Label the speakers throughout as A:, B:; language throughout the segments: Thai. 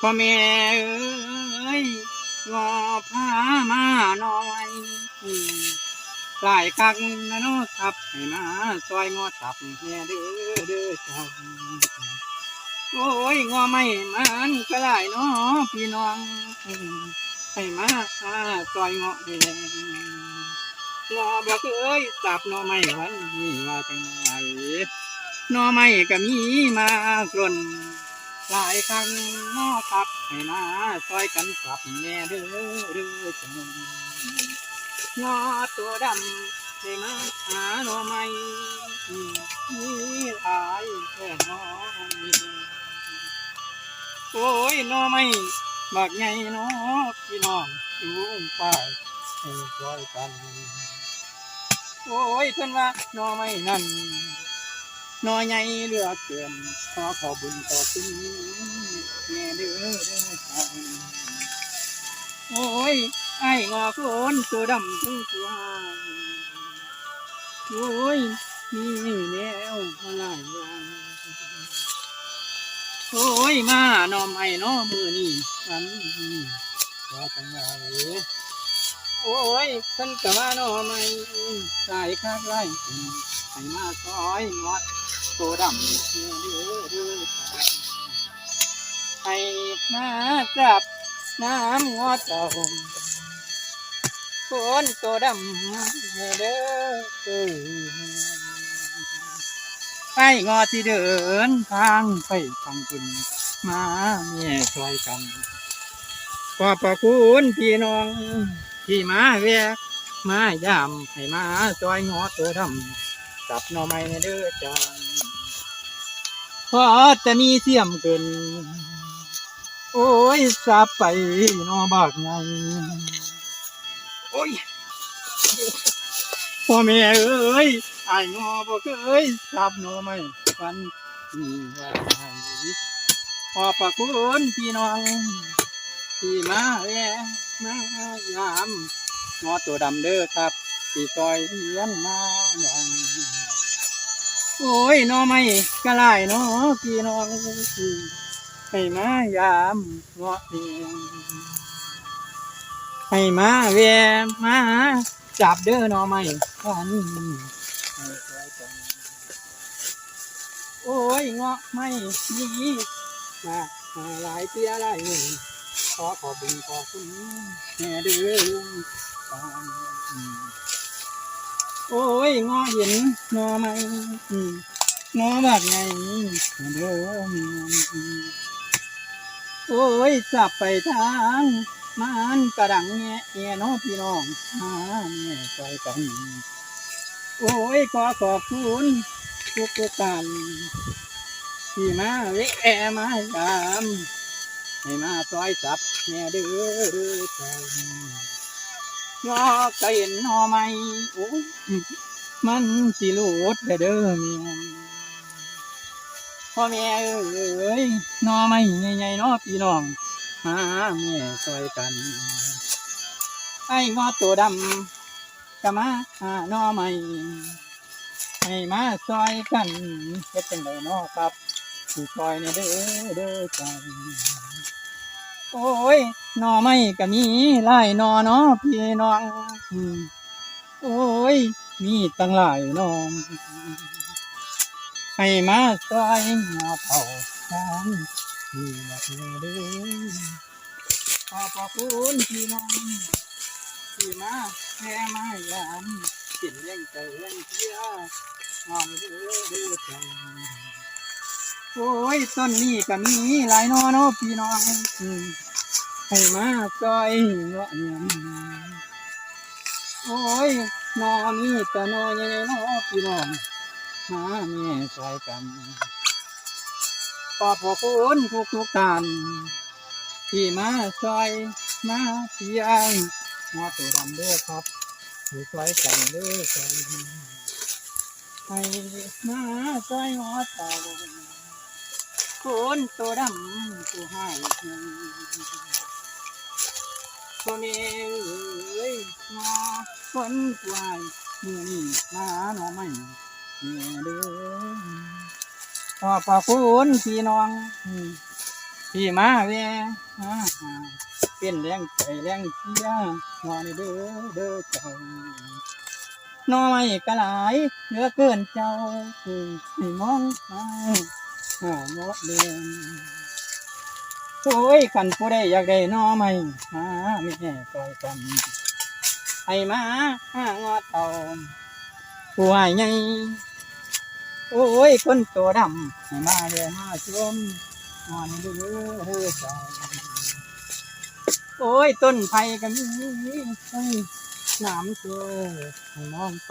A: พ่อแม่เอ้ยงอพามาหน่อยหลายครั้งนะเนาะครับให้มาซอยงอตับแม่เด้อเด้อเจ้าโอ้ยงอไม่มันก็หลายเนาะพี่น้องให้มาซอยงอแม่งอบอกเอ้ยตับนอไม่วันนี้ว่าจังไงหนอไม่ก็มีมากลน หลายครั้งนอครับให้มาซอยกันกลับแน่เด้อเด้อจังงอตัวดำได้มาหาหน่อไม้มีหลายแค่หนอมีโอ้ยหน่อไม้บักใหญ่เนอพี่น้องอยู่ไปให้ซอยกัน โอ้ยเพื่อนว่าหน่อไม้นั่น น้อยใหญ่เหลือเกินขอขอบุญขอคุณแม่เด้อเด้อจ้าโอ้ยไอ้งอโคนตัวดำทั้งตัวโอ้ยมีแนวมาหลายอย่างโอ้ยมานอมไอ้นอมือนี่ฉันว่าจังไงโอ้ยเพิ่นก็มานอไม่สายคักไล่ให้มาซอยงอด ตัวดำเดือเดือให้มาจับน้ำงอเต่าคนตัวดำเด้อเด้อไอ้งอที่เดินทางไปฟังคุณมาเมียช่วยกันขอบพระคุณพี่น้องที่มาแวะมายามให้มาจอยงอตัวดำจับหน่อไม้เด้อจ้า พอจะมีเสียมเกิน โอ้ยสับไปนอบากไงโอ้ยพ่อแม่เอ้ยไอ้ายงอบอกเอ้ยสับนอไม่ฟันนี่ว่าไงขอบพระคุณพี่น้องที่มาแวะมายามงอตัวดำเด้อครับที่ซอยเลี้ยนมาหน่อย โอ้ยน้อไม่กระไรเนาะพี่น้องให้มายามเงาะเดียงให้มาแวมาจับเด้อน้อไม่กันโอ้ยเงาะไม่มีมามาหลายเตี้ยหลายหนึ่งขอขอบุญขอคุณแม่เด้อ โอ้ยงอเห็นงอไหมงอแบบไงเด้อโอ้ยจับไปทางมันกระดังแง่แง่น้องพี่น้องมาแม่ใจกันโอ้ยขอขอบคุณทุกทุกการที่มาเวะมายามให้มาซอยจับแม่เด้อใจ งอก็เห็นหนอไม่โอ้ยมันสิรูดเด้อเด้อเมียพ่อแม่เอ้ยหนอไม่ใหญ่ๆเนาะพี่น้องมาแม่ซอยกันไอ้งอตัวดำก็มาหาหนอไม่ให้มาซอยกันเฮ็ดจังไดเนาะครับสิซอยเนี่ยเด้อเด้อใจ โอ้ยนอไม่ก็มีหลายนอเนาะพี่น้องโอ้ย มีตั้งหลายนอให้มาซอยหาเผาทานที่ละเธอเด้อขอบพระคุณพี่น้องที่มาแค่มายามกินเลี้ยงเลี้ยงเที่ยวงอมเด้อเด้อ โอ้ยต้นนี้ก็มีหลายหนอเนาะพี่น้องอืมให้มาซอยเงาะเนี่ยโอ้ยนอมีแต่นอใหญ่ๆนอพี่น้องมาแม่ซอยกันขอบพระคุณทุกทุกท่านที่มาซอยมาเสียงงอตัวดำเด้อครับที่ซอยกันเด้อซอยให้มาซอยงอเต่ คนตัวดำตัวให้พ่อแม่เอ้ยงอคนป่วยมือนี่มาหนอไม่แม่เด้อขอบพระคุณพี่น้องพี่มาแวหาเป็นแรงใจแรงเชียร์งอนเด้อเด้อเจ้าน้อยกะหลายเหลือเกินเจ้าให้มองมา หาหมดเดือนโอ้ยกันผู้ใดอยากได้น้อใหม่หาไม่แน่ซอยกันให้มาหางอเต่าผู้ใหญ่โอ้ยคนตัวดำให้มาเดี๋ยวมาชมนอนดูเฮ้อเจ้าโอ้ยต้นไผ่ก็มีเฮ้น้ำเชื่อให้มองไป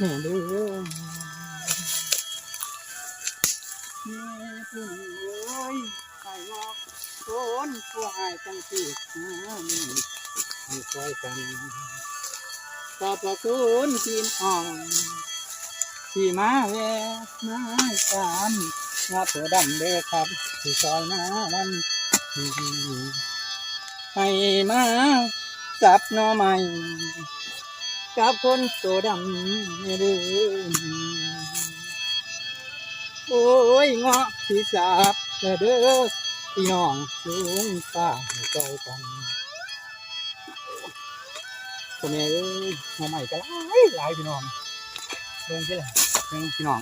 A: นี่เด้อ ม่ปุ่นเอ้ยให้งอกโนผู้ให้จังสิหามีให้คอยกันขอบพระคุณทีมอ่องที่มาแวะมาตามงาตัวดำเด้อครับที่ซอยมาวันให้มาจับหน่อใหม่กับคนตัวดำเด้อ โอ้ยเงาะที่จับเด้อพี่น้องลุงป้าให้ซอยกันตัวแม่เอ้ยมาใหม่ก็หลายหลายพี่น้องเบิ่งที่ละเบิ่งพี่น้อง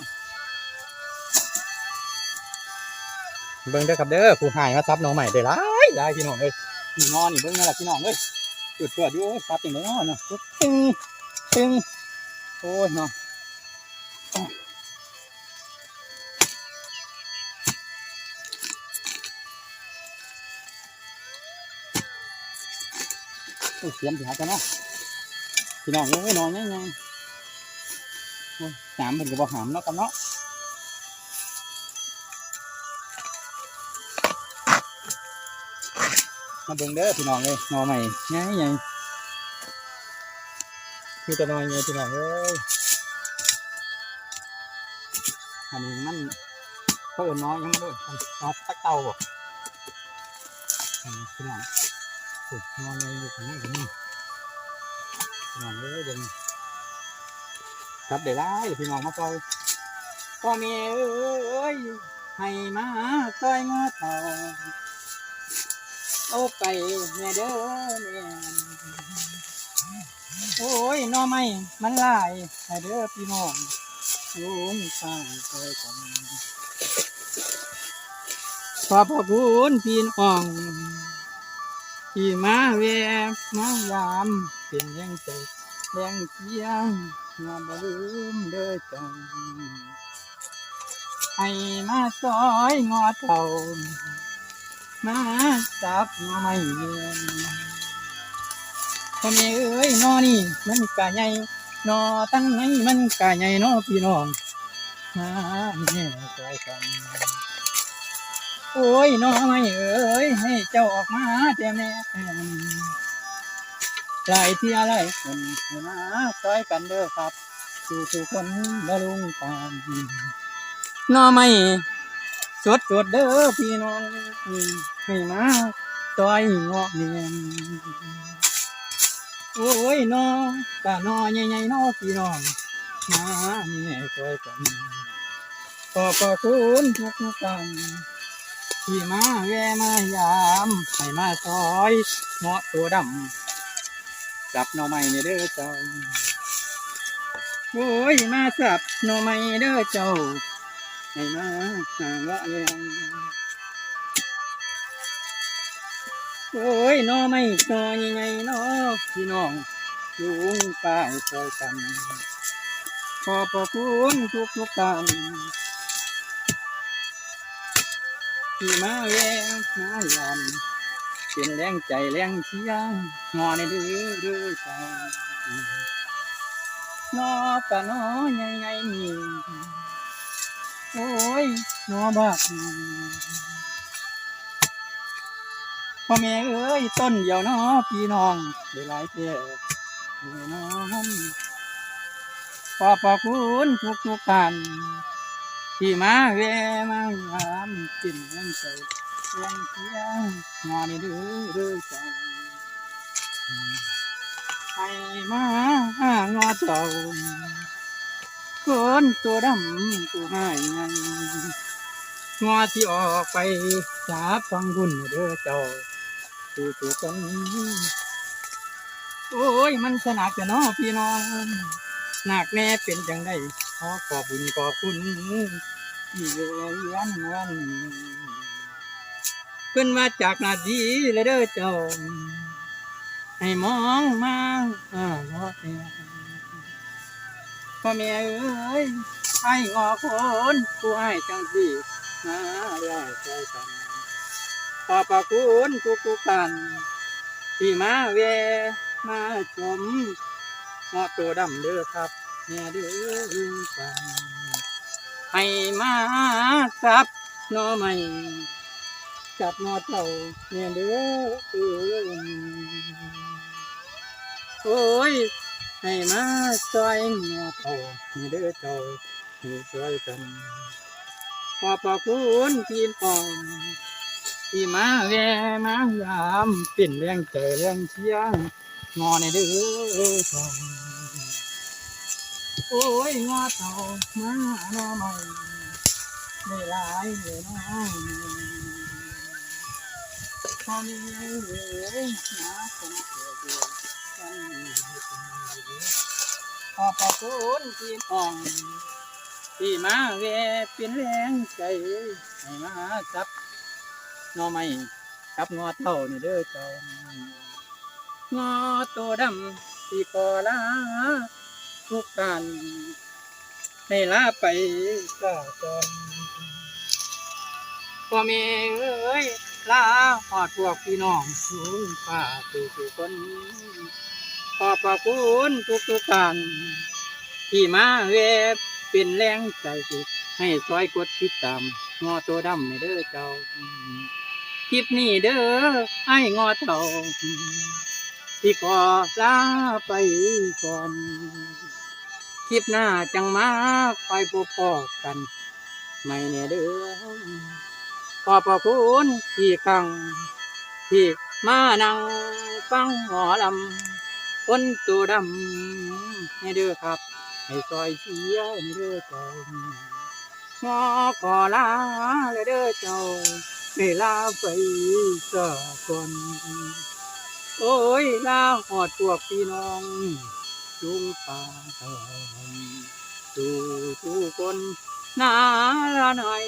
A: เบิ่งเด้อครับเด้อผู้หายมาซับน้องใหม่ได้หลายหลายพี่น้องเอ้ยพี่นอนนี่เบิ่งนั่นแหละพี่น้องเอ้ยจุดเกิดอยู่ซับอย่างนี้เนาะตึงตึงโอ้ยเนาะ เสียมสิหากันเนาะพี่น้องเอ้ยนอนยังไงโอ้ยหามเป็นกระบอกหามเนาะกันเนาะมาเบิ่งเด้อพี่น้องเอ้ยนอใหม่ไงไงคือจะนอนไงพี่น้องเอ้ยอันนี้มันเพิ่นน้อยยังไม่ด้วยนอนตักเตาบ่พี่น้อง โอ้ยนอนไงอยู่ข้างในกันนี่พี่น้องเอ้ยเบิ่งครับเดี๋ยวไล่พี่น้องมาซอยพ่อแม่เอ้ยให้มาซอยงอต่าโอ้ไปแม่เด้อแม่โอ้ยนอไม่มันลายให้เด้อพี่น้องลุงตายซอยกันขอบพระคุณพี่น้อง ที่มาแวะมายามเป็นแรงใจแรงเชียงมาบ่ลืมเด้อจังให้มาซอยงอเต่ามาจับหน่อไม้เย็นพ่อแม่เอ้ยนอนี่มันกะใหญ่นอตั้งไหนมันกะใหญ่นอพี่น้องมาแม่ซอยกัน โอ้ยน้องไม่เอ้ยให้เจ้าออกมาแต่แม่หลายที่อะไรคนห้มาซอยกันเด้อครับสู่ทุกคนละลุงปานน้องไม่สดสดเด้อพี่น้องให้มาซอยเงาะเนียนโอ้ยน้องกะน้อใหญ่ๆน้อพี่น้องมาแม่ซอยกันขอบพระคุณทุกๆกัน ที่มาแวมายามให้มาซอยเงาะตัวดำจับหน่อไม้เนี่ยเด้อเจ้าโอ้ยมาสับหน่อไม้เด้อเจ้าให้มาหาเงาะเลยโอ้ยหน่อไม้หน่อใหญ่ๆเนาะพี่น้องลุงป้ายซอยกันขอบพระคุณทุกทุกๆท่าน ที่มาแวะมายามเป็นแรงใจแรงเชียงงอในดื้อดื้อใจนอกะนอใหญ่ใหญ่นี่โอ้ยนอบักพ่อแม่เอ้ยต้นเดียวนอพี่น้องได้หลายเท่นอนขอบพระคุณทุกทุกท่าน ที่มาแวะมายามกินยังใจยังเที่ยงงอนเดื้อเดื้อใจให้มาหางอเต่าคนตัวดำตัวหายไงงอที่ออกไปจากฟังบุญเด้อเจ้าสู่สู่กันโอ้ยมันสนักจะนาะพี่น้องหนักแน่เป็นจังได้ขอขอบบุญขอบคุณ เลี้ยงวันเพิ่อนมาจากนาดีเลยเด้อเจ้า ให้มองมาอ่าพ่อแม่พ่อแม่เอ้ยให้งอคนผู้ให้จังที่มาแล้วใจกันขอบพระคุณทุกทุกๆท่านที่มาแวมาชมงอตัวดำเด้อครับแม่เด้อฟัง ให้มากับน้อใหม่จับนอเต่าเนี่ยเด้อโอ้ยให้มาซอยนอเต่าเนี่ยเด้อเจ้าอยู่ซอยกันขอบพระคุณพี่น้องที่มาแวะมายามเป็นแรงใจแรงเชียงงอในเด้อเจ้า โอ้ยงอเต่ามาหน้อใหม่ได้หลายเลยน้องตอนนี้เลยนะคนเกิดเดือนกันขอบพระคุณพี่น้องที่มาแวเป็นแรงใจให้มาจับน่อไม้จับงอเท่านี่เด้อเจ้างอตัวดำที่ก่อลา ทุกการให้ลาไปก็จนพ่อแม่เอ้ยลาหอดพวกพี่น้องสูงฝ่าสู่สู่คนขอบพระคุณทุกทุกท่านที่มาแวะเป็นแรงใจสิให้ซอยกดติดตามงอตัวดำในเด้อเจ้าคลิปนี้เด้อไอ้งอเต่าที่ขอลาไปก่อน ลิปหน้าจังมาคอยพบพอกัน ไม่แน่เด้อขอบพระคุณที่ครั้งที่มานั่งฟังหมอลำคนตัวดำให้เด้อครับ ให้ซอยเชียร์ให้เด้อเจ้างอขอลาเลยเด้อเจ้าได้ลาไปสะก่อนโอ้ยลาหอดพวกพี่น้อง จุงปาทองสู่ทุกคนนาละหน่อย